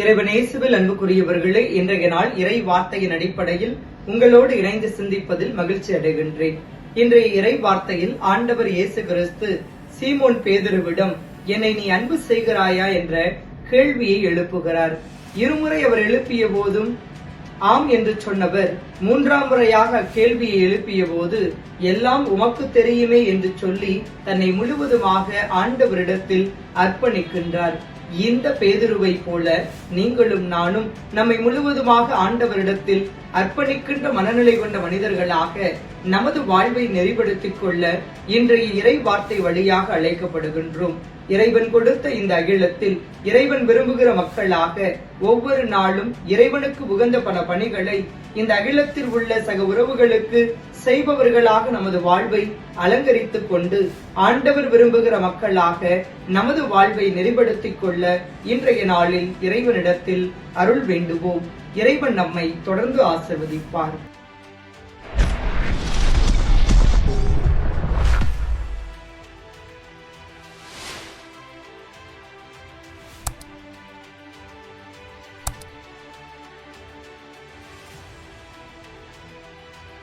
இறைவனேசுவில் அன்புக்குரியவர்களே இன்றைய நாள் இறை வார்த்தையின் அடிப்படையில் உங்களோடு இணைந்து சிந்திப்பதில் மகிழ்ச்சி அடைகின்றேன். இன்றைய இறை வார்த்தையில் ஆண்டவர் இயேசு கிறிஸ்து சீமோன் பேதுருவிடம் என்னை நீ அன்பு செய்கிறாயா? என்ற கேள்வியை எழுப்புகிறார். இருமுறை அவர் எழுப்பிய போதும் ஆம் என்று சொன்னவர் மூன்றாம் முறையாக கேள்வியை எழுப்பிய போது எல்லாம் உமக்கு தெரியுமே என்று சொல்லி தன்னை முழுவதுமாக ஆண்டவரிடத்தில் அர்ப்பணிக்கின்றார். இந்த பேதுருவை போல நீங்களும் நானும் நம்மை முழுவதுமாக ஆண்டவரிடத்தில் அர்ப்பணிக்கின்ற மனநிலை கொண்ட மனிதர்களாக நமது வாழ்வை நெறிப்படுத்திக் கொள்ள இன்றைய இறை வார்த்தை வழியாக அழைக்கப்படுகின்றோம். இறைவன் கொடுத்த இந்த அகிலத்தில் இறைவன் விரும்புகிற மக்களாக ஒவ்வொரு நாளும் இறைவனுக்கு உகந்த பல பணிகளை இந்த அகிலத்தில் உள்ள சக உறவுகளுக்கு செய்பவர்களாக நமது வாழ்வை அலங்கரித்துக் கொண்டு ஆண்டவர் விரும்புகிற மக்களாக நமது வாழ்வை நெறிப்படுத்திக் கொள்ள இன்றைய நாளில் இறைவனிடத்தில் அருள் வேண்டுவோம். இறைவன் நம்மை தொடர்ந்து ஆசிர்வதிப்பார்.